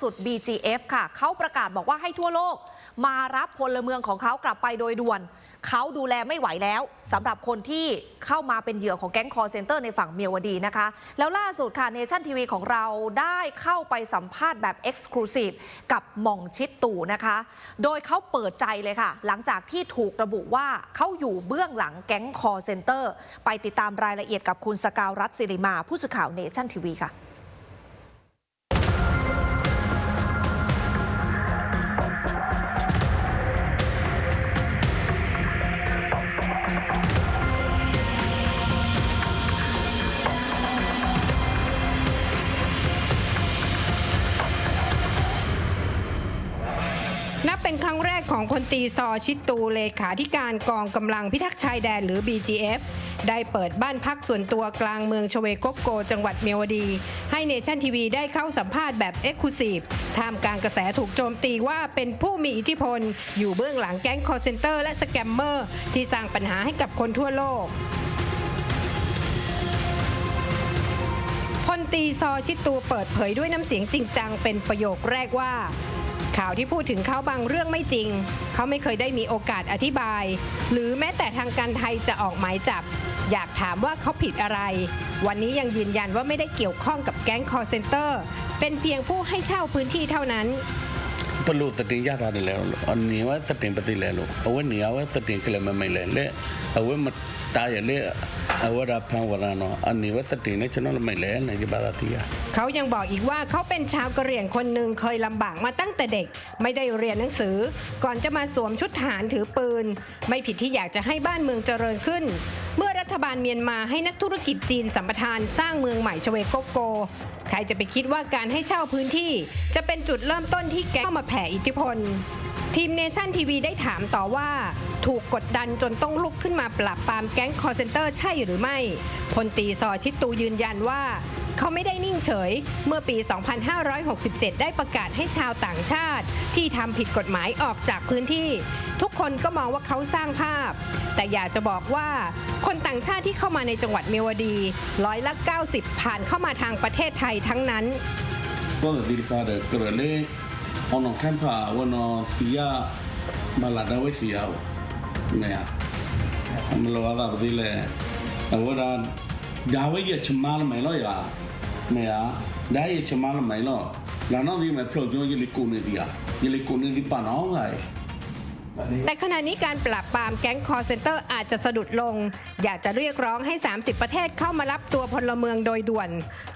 สุด BGF ค่ะ เขาประกาศบอกว่าให้ทั่วโลก มารับพลเมืองของเขากลับไปโดยด่วน เขาดูแลไม่ไหวแล้วสำหรับคนที่เข้ามาเป็นเหยื่อของแก๊งคอร์เซนเตอร์ในฝั่งเมียวดีนะคะ แล้วล่าสุดค่ะเนชั่นทีวีของเราได้เข้าไปสัมภาษณ์แบบ Exclusive กับหม่องชิดตู่นะคะ โดยเขาเปิดใจเลยค่ะ หลังจากที่ถูกระบุว่าเขาอยู่เบื้องหลังแก๊งคอร์เซนเตอร์ไปติดตามรายละเอียดกับคุณสกาวรัฐศิริมาผู้สื่อข่าวเนชั่นทีวีค่ะ เป็นครั้งแรกของพลตรีซอชิตูเลขาธิการกองกำลังพิทักษ์ชายแดนหรือ BGF ได้เปิดบ้านพักส่วนตัวกลางเมืองชเวโกโก จังหวัดเมียวดี ให้เนชั่นทีวีได้เข้าสัมภาษณ์แบบเอ็กซ์คลูซีฟท่ามกลางกระแสถูกโจมตีว่าเป็นผู้มีอิทธิพล อยู่เบื้องหลังแก๊งคอร์เซนเตอร์และสแกมเมอร์ที่สร้างปัญหาให้กับคนทั่วโลกพลตีซอชิตูเปิดเผยด้วยน้ำเสียงจริงจังเป็นประโยคแรกว่า ข่าวที่พูดถึงเขาบางเรื่องไม่จริง เขาไม่เคยได้มีโอกาสอธิบาย หรือแม้แต่ทางการไทยจะออกหมายจับ อยากถามว่าเขาผิดอะไร วันนี้ยังยืนยันว่าไม่ได้เกี่ยวข้องกับแก๊งคอร์เซนเตอร์ เป็นเพียงผู้ให้เช่าพื้นที่เท่านั้น ปลูสติงยาตาเลยอันนี้ว่าสติงปฏิเลยเอาว่านี้ว่าสติงกลมไม่เลยเลยเอาว่ามาตายเลยเอาว่ารับฟังวรานอันนี้ว่าสติงในชนเราไม่เลยในยิบาราติยาเขายังบอกอีกว่าเขาเป็นชาวกะเหรี่ยงคนหนึ่งเคยลำบากมาตั้งแต่เด็ก ไม่ได้เรียนหนังสือ ก่อนจะมาสวมชุดทหารถือปืน ไม่ผิดที่อยากจะให้บ้านเมืองเจริญขึ้น เมื่อรัฐบาลเมียนมาให้นักธุรกิจจีนสัมปทานสร้างเมืองใหม่ชเวโกโก ใครจะไปคิดว่าการให้เช่าพื้นที่ จะเป็นจุดเริ่มต้นที่แก๊งเข้ามาแผ่อิทธิพล ทีมเนชั่นทีวีได้ถามต่อว่า ถูกกดดันจนต้องลุกขึ้นมาปราบปรามแก๊งคอร์เซนเตอร์ใช่หรือไม่พลตีซอชิตตูยืนยันว่า เขาไม่ได้นิ่งเฉย เมื่อปี 2567 ได้ประกาศให้ชาวต่างชาติ ที่ทำผิดกฎหมายออกจากพื้นที่ ทุกคนก็มองว่าเขาสร้างภาพ แต่อยากจะบอกว่า คนต่างชาติที่เข้ามาในจังหวัดเมวดีร้อยละ 90 ผ่านเข้ามาทางประเทศไทยทั้งนั้นก็ดีกว่าเกเรเอนองแคมป่าว kempa wono pia balada we siao nea mlo ada bdile awara ဖာဝနောစီယာမလာဒဝစီ แต่ขณะนี้การปราบปรามแก๊งคอร์เซนเตอร์อาจจะสะดุดลง อยากจะเรียกร้องให้ 30 ประเทศเข้ามารับตัวพลเมืองโดยด่วน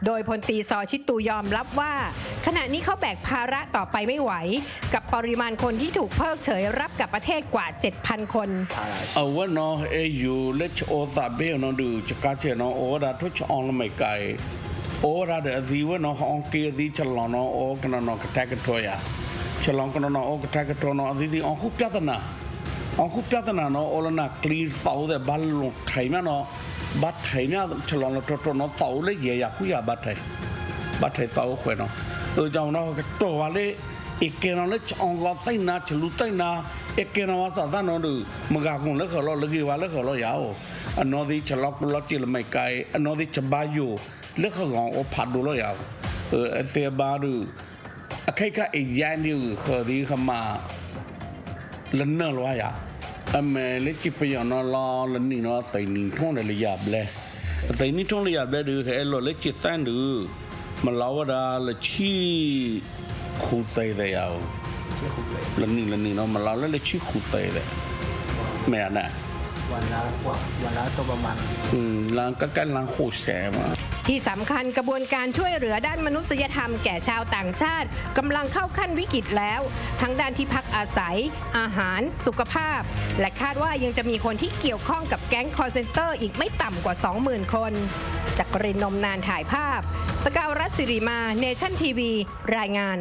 โดยพลตีซอชิตูยอมรับว่า ขณะนี้เขาแบกภาระต่อไปไม่ไหว กับปริมาณคนที่ถูกเพิกเฉยรับกับประเทศกว่า 7,000 คนเอาว่าน้อเอยูเลชโอซาเบลน้อดูจกาเทน้อโอราทุชออนไม่ไกลโอราเดอซีว่าน้ององเกียดีฉลองน้อโอกนน้องกะแทกกันทัวยา Chalankana or Katakatrona or the Onku Pyatana. Onku Pyatana no Olana clear foul the ballon Taina no but Taina Chalana Totono Taule Yakuya Bate. Bate Tau Queno. The Jamno Tovale Economic on Latina Chalutaina Economata Danodu Magagun Lekolo Legiva Lekolo Yao. Another Chalakulati Mekai, another Chabayo Lekagon or Padulo Yao. အသေးပါတို့ အခိုက်ကအိရန်ဒီခေါ်ဒီခမလနလောရအမေလက်ချိပယနော်လာလနီနော်သိနေထုံးတယ်လရဘလဲသိနေထုံးလရဘလဲဒီခဲလောလက်ချိစန်ဒူမလာဝဒါလချီခုသေးတယ်ယောလနီလနီနော်မလာလက်ချီခုသေးတယ်မဲနာ วันละกว่าวันละก็ประมาณอืมลางก็กันลางโคแสมา ที่สำคัญกระบวนการช่วยเหลือด้านมนุษยธรรมแก่ชาวต่างชาติกำลังเข้าขั้นวิกฤตแล้ว ทั้งด้านที่พักอาศัย อาหาร สุขภาพ และคาดว่ายังจะมีคนที่เกี่ยวข้องกับแก๊งคอร์เซนเตอร์อีกไม่ต่ำกว่า 20,000 คนจากกรินนมนานถ่ายภาพ สกาวรัตสิริมาเนชั่นทีวีรายงาน